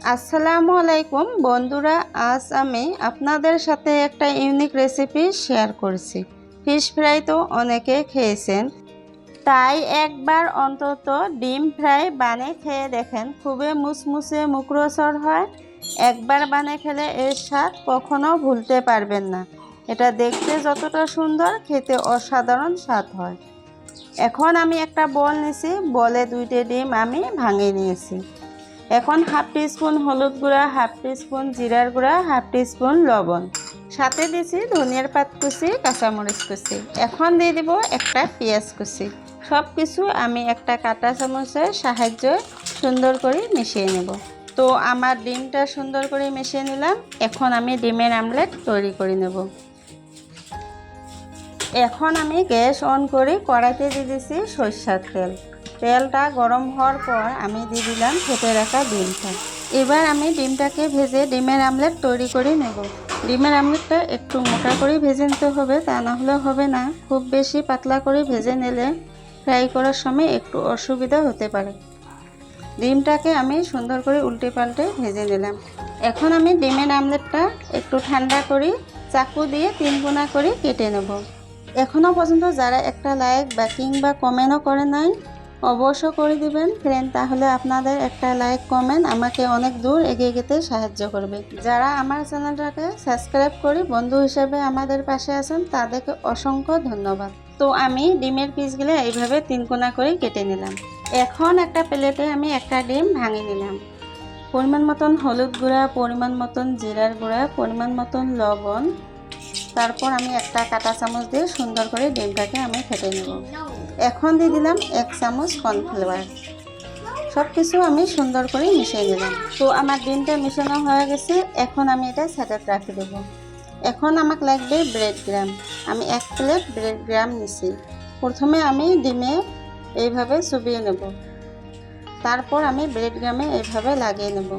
আসসালামু আলাইকুম। বন্ধুরা, আজ আমি আপনাদের সাথে একটা ইউনিক রেসিপি শেয়ার করছি। ফিশ ফ্রাই তো অনেকে খেয়েছেন। তাই একবার অন্তত ডিম ফ্রাই বানিয়ে খেয়ে দেখেন, খুবই মুসমুসে মুখরোচর হয়। একবার বানিয়ে খেলে এর স্বাদ কখনো ভুলতে পারবেন না। এটা দেখতে যতটা সুন্দর, খেতে অসাধারণ স্বাদ হয়। এখন আমি একটা বল নিয়েছি বলে দুইটা ডিম আমি ভাঙিয়ে নিয়েছি। এখন হাফ টিস্পুন হলুদ গুঁড়া, হাফ টিস্পুন জিরার গুঁড়া, হাফ টিস্পুন লবণ। সাথে দিছি ধনিয়ার পাত কুচি, কাঁচামরিচ কুচি। এখন দিয়ে দিব একটা পেঁয়াজ কুচি। সব কিছু আমি একটা কাঁটা চামচের সাহায্যে সুন্দর করে মিশিয়ে নেব। তো আমার ডিমটা সুন্দর করে মিশিয়ে নিলাম। এখন আমি ডিমের আমলেট তৈরি করে নেব। এখন আমি গ্যাস অন করে কড়াইতে দিয়ে দিছি সরষার তেল। তেলটা গরম হওয়ার পর আমি দিয়ে দিলাম ফেটে রাখা ডিমটা। এবার আমি ডিমটাকে ভেজে ডিমের আমলেট তৈরি করে নেব। ডিমের আমলেটটা একটু মোটা করে ভেজে নিতে হবে, তা না হলে হবে না। খুব বেশি পাতলা করে ভেজে নিলে ফ্রাই করার সময় একটু অসুবিধা হতে পারে। ডিমটাকে আমি সুন্দর করে উল্টে পাল্টে ভেজে নিলাম। এখন আমি ডিমের আমলেটটা একটু ঠান্ডা করি চাকু দিয়ে তিন কোনা করে কেটে নেব। এখনও পর্যন্ত যারা একটা লাইক বা কিংবা কমেন্টও করে নাই অবশ্য করে দিবেন, ফ্রেন্ড। তাহলে আপনাদের একটা লাইক, কমেন্ট আমাকে অনেক দূর এগিয়ে যেতে সাহায্য করবে। যারা আমার চ্যানেলটাকে সাবস্ক্রাইব করে বন্ধু হিসেবে আমাদের পাশে আছেন, তাদেরকে অসংখ্য ধন্যবাদ। তো আমি ডিমের পিসগুলো এইভাবে তিন কোনা করে কেটে নিলাম। এখন একটা প্লেটে আমি একটা ডিম ভাঙে নিলাম। পরিমাণ মতন হলুদ গুঁড়া, পরিমাণ মতন জিরার গুঁড়া, পরিমাণ মতন লবণ তারপর আমি একটা কাঁটা চামচ দিয়ে সুন্দর করে ডিমটাকে আমি ফেটে নেব। এখন দিয়ে দিলাম এক চামচ কর্নফ্লাওয়ার। সব কিছু আমি সুন্দর করে মিশিয়ে নিলাম। তো আমার ডিমটা মিশানো হয়ে গেছে, এখন আমি এটা সেটাপ রাখে দেব। এখন আমাকে লাগবে ব্রেড গ্রাম। আমি এক প্লেট ব্রেড গ্রাম নিছি। প্রথমে আমি ডিমে এইভাবে চুবিয়ে নেব। তারপর আমি ব্রেড গ্রামে এইভাবে লাগিয়ে নেব।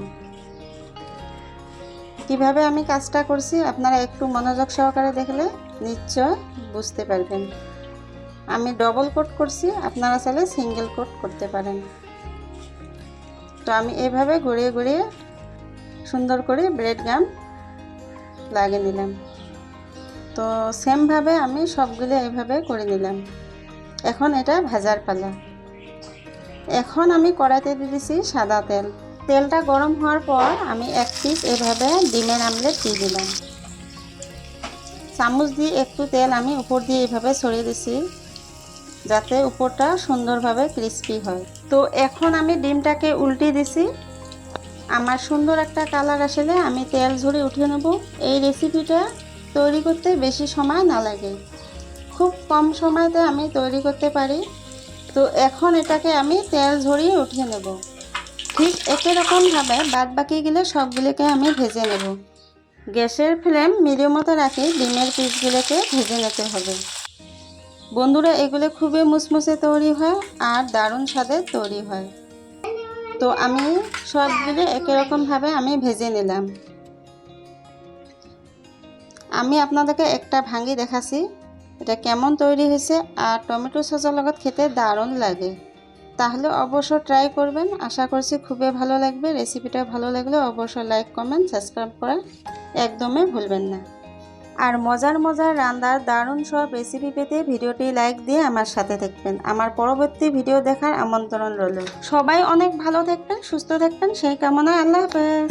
কীভাবে আমি কাজটা করছি আপনারা একটু মনোযোগ সহকারে দেখলে নিশ্চয় বুঝতে পারবেন। আমি ডবল কোট করছি, আপনারা চাইলে সিঙ্গেল কোট করতে পারেন। তো আমি এভাবে ঘুরিয়ে ঘুরিয়ে সুন্দর করে ব্রেড গাম লাগিয়ে নিলাম। তো সেমভাবে আমি সবগুলো এইভাবে করে নিলাম। এখন এটা ভাজার পালা। এখন আমি কড়াইতে দিয়ে দিছি সাদা তেল। তেলটা গরম হওয়ার পর আমি এক পিস এভাবে ডিমের আমলেট দিয়ে দিলাম। চামচ দিয়ে একটু তেল আমি উপর দিয়ে এইভাবে ছড়িয়ে দিছি, যাতে উপরটা সুন্দরভাবে ক্রিস্পি হয়। তো এখন আমি ডিমটাকে উল্টে দিছি। আমার সুন্দর একটা কালার আসলে আমি তেল ঝরে উঠিয়ে নেব। এই রেসিপিটা তৈরি করতে বেশি সময় না লাগে। খুব কম সময়তে আমি তৈরি করতে পারি। তো এখন এটাকে আমি তেল ঝরিয়ে উঠিয়ে নেব। ঠিক একই রকমভাবে বাদ বাকিগুলো সবগুলোকে আমি ভেজে নেব। গ্যাসের ফ্লেম মিডিয়ামতে রাখি ডিমের পিসগুলোকে ভেজে নিতে হবে। বন্ধুরা, এগুলো খুবই মুসমুসে তৈরি হয় আর দারুণ স্বাদের তৈরি হয়। তো আমি সবগুলো একই রকমভাবে আমি ভেজে নিলাম। আমি আপনাদেরকে একটা ভাঙি দেখাচ্ছি। এটা কেমন তৈরি হয়েছে আর টমেটো সসের লগত খেতে দারুণ লাগে। তাহলে অবশ্য ট্রাই করবেন। আশা করছি খুবই ভালো লাগবে। রেসিপিটা ভালো লাগলে অবশ্যই লাইক কমেন্ট সাবস্ক্রাইব করা একদমই ভুলবেন না। আর মজার মজার রান্নার দারুণ সব রেসিপি পেতে ভিডিওটি লাইক দিয়ে আমার সাথে থাকবেন। আমার পরবর্তী ভিডিও দেখার আমন্ত্রণ রইল। সবাই অনেক ভালো থাকবেন, সুস্থ থাকবেন। সেই কামনা আল্লাহ হাফেজ।